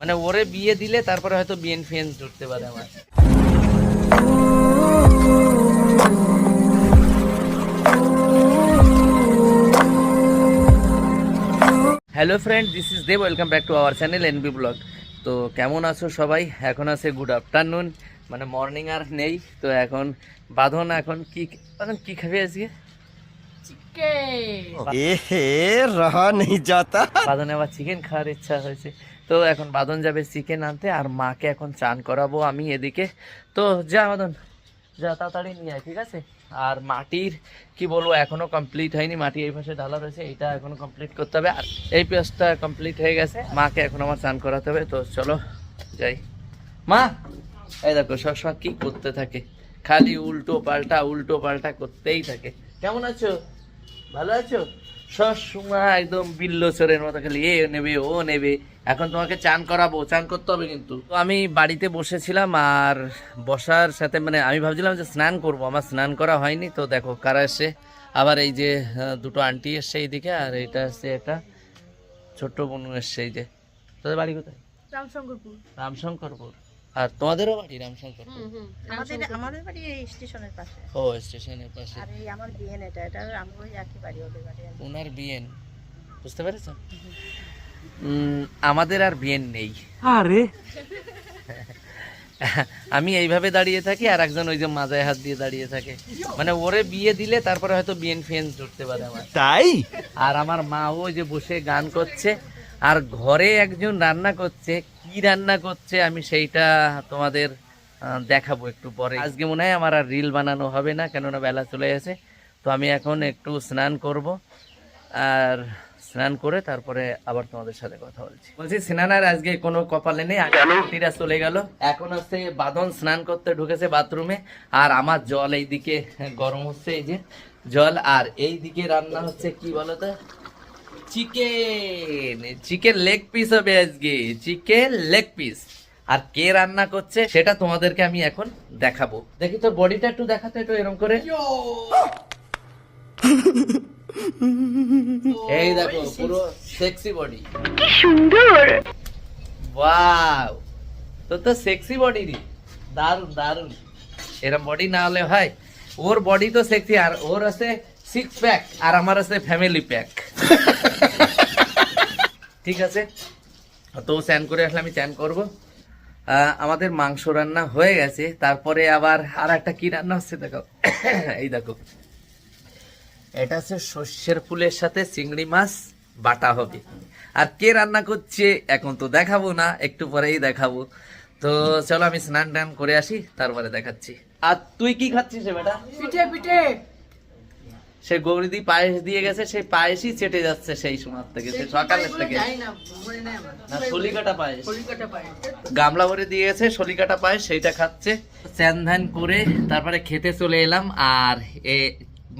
মানে ওরে বিয়ে দিলে তারপরে হয়তো বিএন ফিএন জুটতে পারে আমার। Hello friend this is Dev welcome back to our channel NB blog তো কেমন আছো সবাই? এখন আছে গুড আফটারনুন মানে মর্নিং আর নেই তো এখন বাঁধন এখন কি বাঁধন কি খাবে আজকে? এহে রহা নেই যাতা। বাঁধনে আবার চিকেন খাওয়ার ইচ্ছা হয়েছে। তো এখন বাঁধন যাবে চিকেন আনতে আর মাকে এখন চান করাবো আমি এদিকে। তো যা বাঁধন যা তাড়াতাড়ি নিয়ে আয়, ঠিক আছে? আর মাটির, কি বলব, এখনও কমপ্লিট হয়নি। মাটি এই পাশে ঢালা রয়েছে এটা এখনও কমপ্লিট করতে হবে। আর এই পেঁয়াজটা কমপ্লিট হয়ে গেছে, মাকে এখন আমার চান করাতে হবে। তো চলো, যাই। মা, এই দেখো সবসময় কি করতে থাকে। খালি উল্টো পাল্টা উল্টো পাল্টা করতেই থাকে। কেমন আছো? ভালো আছো? সবসময় একদম বিল্লো চোরের মতো, খালি এ নেবে, ও নেবে। এখন তোমাকে চান করাবো চান করতে হবে কিন্তু। তো আমি বাড়িতে বসেছিলাম আর বসার সাথে মানে আমি ভাবছিলাম যে স্নান করব আমার স্নান করা হয়নি তো দেখো কারা এসে আবার এই যে দুটো আন্টি এসছে এইদিকে আর এটা এসছে একটা ছোট্ট বোন এসছে এই যে। তোদের বাড়ি কোথায়? রামশঙ্করপুর। রামশঙ্করপুর। আর তোমাদেরও বাড়ি রামশঙ্করপুর? আমাদের আমাদের বাড়ি এই স্টেশনের পাশে। ও স্টেশনের পাশে। আর এই আমার বিয়েন এটা এটা আমার ওই একই বাড়ি ওদের বাড়ি ওনার বিয়েন। বুঝতে পেরেছেন উম, আমাদের আর বিয়েন নেই। আরে। আমি এইভাবে দাঁড়িয়ে থাকি আর একজন ওই যে মাজায় হাত দিয়ে দাঁড়িয়ে থাকে। মানে ওরে বিয়ে দিলে তারপরে হয়তো বিয়েন ফিয়েন জুটতে পারে আমার। তাই? আর আমার মা ওই যে বসে গান করছে আর ঘরে একজন রান্না করছে কি রান্না করছে আমি সেইটা তোমাদের দেখাবো একটু পরে। আজকে মনে হয় আমার আর রিল বানানো হবে না কেননা বেলা চলে গেছে। তো আমি এখন একটু স্নান করব। আর স্নান করে তারপরে আবার তোমাদের সাথে কথা বলছি। বলছি স্নান আর আজকে কোনো কপালে নেই আগে চলে গেল। এখন হচ্ছে বাদন স্নান করতে ঢুকেছে বাথরুমে। আর আমার জল এইদিকে গরম হচ্ছে এই যে জল। আর এই দিকে রান্না হচ্ছে কি বলতো? চিকেন। চিকেন লেগ পিস হবে আজকে। চিকেন লেগ পিস আর কে রান্না করছে সেটা তোমাদেরকে আমি এখন দেখাবো। দেখি তোর বডিটা একটু দেখাতে একটু এরকম করে। এই দেখো পুরো সেক্সি বডি কি সুন্দর। ওয়াও তো তো সেক্সি বডি রে। দারুণ দারুণ এরকম বডি না হলে হয় ওর বডি তো সেক্সি আর ওর আছে সিক্স প্যাক আর আমার আছে ফ্যামিলি প্যাক ঠিক আছে? তো স্যান করে আসলে আমি চ্যান করব। আমাদের মাংস রান্না হয়ে গেছে তারপরে আবার আর একটা কি রান্না হচ্ছে দেখো। এই দেখো। এটা হচ্ছে সর্ষের ফুলের সাথে চিংড়ি মাছ বাটা হবে। আর কে রান্না করছে এখন তো দেখাবো না একটু পরেই দেখাবো। তো চলো আমি স্নান টান করে আসি তারপরে দেখাচ্ছি। আর তুই কি খাচ্ছিস বেটা? পিঠে পিঠে। সে গৌরীদি পায়েস দিয়ে গেছে সেই পায়েসই চেটে যাচ্ছে সেই সময় থেকে সে সকালের থেকে। না পায়েস। গামলা ভরে দিয়ে গেছে সলিকাটা পায়েস সেইটা খাচ্ছে। চ্যান ধ্যান করে তারপরে খেতে চলে এলাম আর এ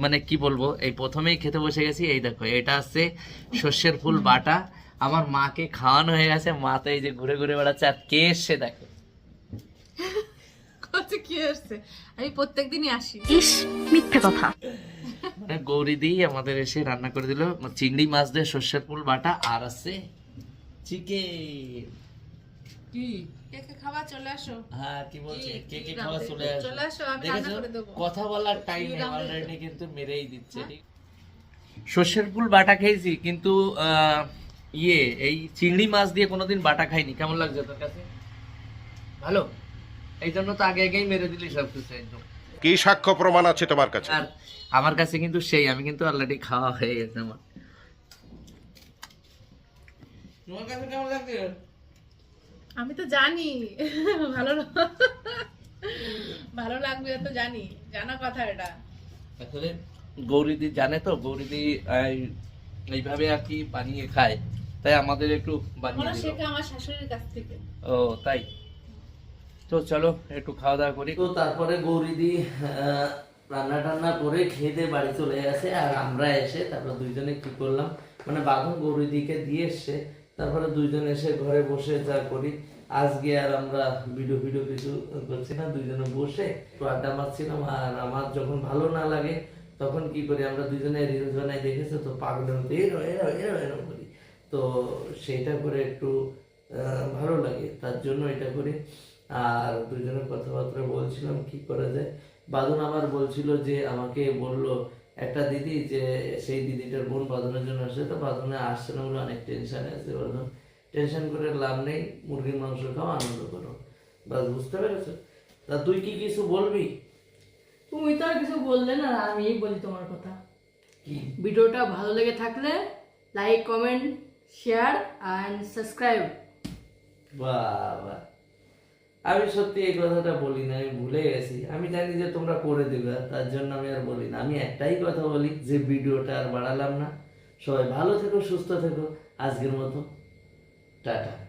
মানে কি বলব এই প্রথমেই খেতে বসে গেছি এই দেখো এটা হচ্ছে সর্ষের ফুল বাটা। আমার মাকে খাওয়ানো হয়ে গেছে মা তো এই যে ঘুরে ঘুরে বেড়াচ্ছে আর কে এসছে দেখো। কত কি আসছে আমি প্রত্যেকদিনই আসি। মানে গৌরী দি আমাদের এসে রান্না করে দিল চিংড়ি মাছ দিয়ে সর্ষের ফুল বাটা আর আছে চিকেন কি? কে কে চলে আসো। হ্যাঁ কি বলছে? কি- কে কে কি খাওয়া চলে আসে চলে আসো, আমি রান্না করে দেবো। কথা বলার টাইম নেই অলরেডি কিন্তু মেরেই দিচ্ছে হ্যাঁ? ঠিক? সর্ষের ফুল বাটা খেয়েছি কিন্তু ইয়ে এই চিংড়ি মাছ দিয়ে কোনোদিন বাটা খাইনি। কেমন লাগছে তোর কাছে? ভালো? এই জন্য তো আগে আগেই মেরে দিলি সব কিছু একদম। কি সাক্ষ্য প্রমাণ আছে তোমার কাছে? আর আমার কাছে কিন্তু সেই আমি কিন্তু অলরেডি খাওয়া হয়ে গেছে আমার। তোমার কাছে কেমন লাগছে? আমি তো জানি। ভালো ভালো লাগবে তো জানি। জানা কথা এটা। আসলে গৌরীদি জানে তো গৌরীদি এইভাবে আর কি বানিয়ে খায়। তাই আমাদের একটু বানিয়ে শেখা আমার শাশুড়ির কাছ থেকে। ও তাই? তো চলো একটু খাওয়া দাওয়া করি। তো তারপরে গৌরীদি রান্না টান্না করে খেয়ে দিয়ে বাড়ি চলে আসে আর আমরা এসে তারপর দুইজনে কি করলাম? মানে বাঁধন গৌরীদিকে দিয়ে এসে তারপরে দুইজন এসে ঘরে বসে যা করি। আজকে আর আমরা ভিডিও ভিডিও কিছু করছি না, দুইজনে বসে একটু আড্ডা মারছিলাম আর আমার যখন ভালো না লাগে তখন কি করি, আমরা দুইজনে রিলস বানাই, দেখেছ তো? পাগলের মতো এরো এরো এরো এরো করি। তো সেইটা করে একটু ভালো লাগে, তার জন্য এটা করি। আর দুজনের কথাবার্তা বলছিলাম, কি করা যায়? বাদন আমার বলছিল যে, আমাকে বলল একটা দিদি যে সেই দিদিটার বোন বাদনের জন্য আসছে তো বাদনে আসছে না বলে অনেক টেনশনে আছে। বাদন টেনশন করে লাভ নেই মুরগির মাংস খাও আনন্দ করো। বাস বুঝতে পেরেছ? তা তুই কি কিছু বলবি? তুমি তো আর কিছু বললে না আমি বলি তোমার কথা। কি? ভিডিওটা ভালো লেগে থাকলে like comment share and subscribe বাবা। আমি সত্যি এই কথাটা বলি না, আমি ভুলে গেছি। আমি জানি যে তোমরা করে দেবে, তার জন্য আমি আর বলি না। আমি একটাই কথা বলি যে ভিডিওটা আর বাড়ালাম না। সবাই ভালো থেকো, সুস্থ থেকো। আজকের মতো, টাটা।